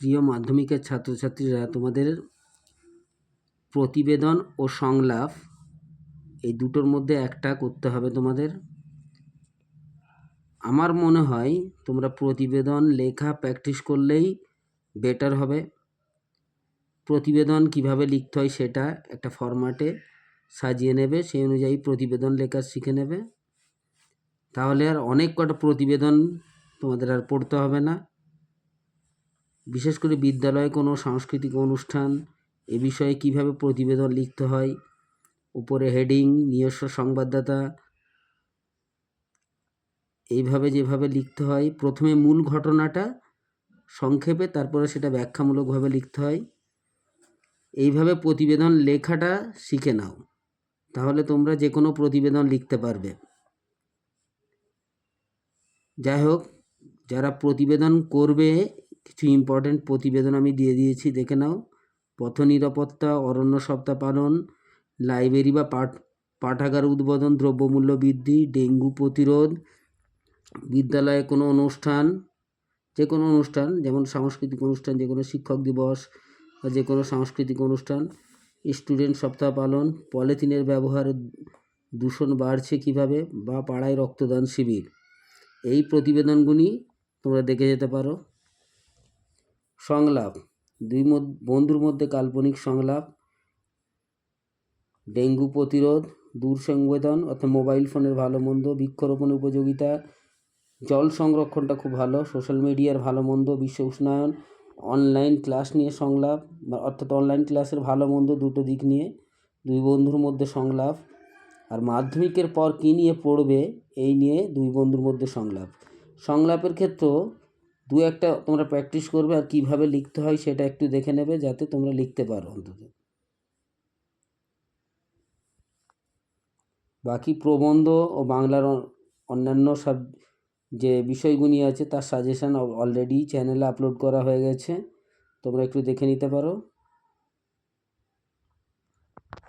প্রিয় মাধ্যমিকের ছাত্রছাত্রীরা, তোমাদের প্রতিবেদন ও সংলাপ, এই দুটোর মধ্যে একটা করতে হবে তোমাদের। আমার মনে হয় তোমরা প্রতিবেদন, লেখা, প্র্যাকটিস করলেই বেটার হবে। প্রতিবেদন কীভাবে লিখতে হয় সেটা একটা ফরম্যাটে সাজিয়ে নেবে, সেই অনুযায়ী প্রতিবেদন লেখা শিখে নেবে। তাহলে আর অনেক কটা প্রতিবেদন তোমাদের আর পড়তে হবে না। বিশেষ করে বিদ্যালয়ে কোনো সাংস্কৃতিক অনুষ্ঠান, এ বিষয়ে কীভাবে প্রতিবেদন লিখতে হয়, উপরে হেডিং, নিজস্ব সংবাদদাতা, এইভাবে যেভাবে লিখতে হয়। প্রথমে মূল ঘটনাটা সংক্ষেপে, তারপরে সেটা ব্যাখ্যামূলকভাবে লিখতে হয়। এইভাবে প্রতিবেদন লেখাটা শিখে নাও, তাহলে তোমরা যে কোনো প্রতিবেদন লিখতে পারবে। যাই হোক, যারা প্রতিবেদন করবে কিছু ইম্পর্টেন্ট প্রতিবেদন আমি দিয়ে দিয়েছি, দেখে নাও। পথ নিরাপত্তা অরণ্য সপ্তাহ পালন, লাইব্রেরি বা পাঠ, পাঠাগার উদ্বোধন, দ্রব্যমূল্য বৃদ্ধি, ডেঙ্গু প্রতিরোধ, বিদ্যালয়ে কোনো অনুষ্ঠান যে কোনো অনুষ্ঠান, যেমন সাংস্কৃতিক অনুষ্ঠান যে কোনো শিক্ষক দিবস বা যে কোনো সাংস্কৃতিক অনুষ্ঠান, স্টুডেন্ট সপ্তাহ পালন, পলিথিনের ব্যবহার, দূষণ বাড়ছে কীভাবে বা পাড়ায় রক্তদান শিবির। এই প্রতিবেদনগুলি তোমরা দেখে যেতে পারো। সংলাপ। দুই বন্ধুর মধ্যে কাল্পনিক সংলাপ, ডেঙ্গু প্রতিরোধ দূর সংবেদন অর্থাৎ মোবাইল ফোনের ভালো মন্দ, বৃক্ষরোপণ উপযোগিতা, জল সংরক্ষণটা খুব ভালো, সোশ্যাল মিডিয়ার ভালো মন্দ, বিশ্ব উষ্ণায়ন, অনলাইন ক্লাস নিয়ে সংলাপ অর্থাৎ অনলাইন ক্লাসের ভালো মন্দ দুটো দিক নিয়ে, দুই বন্ধুর মধ্যে সংলাপ, আর মাধ্যমিকের পর কী নিয়ে পড়বে, এই নিয়ে দুই বন্ধুর মধ্যে সংলাপ। সংলাপের ক্ষেত্রেও দু একটা তোমরা প্র্যাকটিস করবে আর কীভাবে লিখতে হয় সেটা একটু দেখে নেবে যাতে তোমরা লিখতে পারো অন্তত। বাকি প্রবন্ধ ও বাংলার অন্যান্য সব যে বিষয়গুলি আছে তার সাজেশান অলরেডি চ্যানেলে আপলোড করা হয়ে গেছে। তোমরা একটু দেখে নিতে পারো।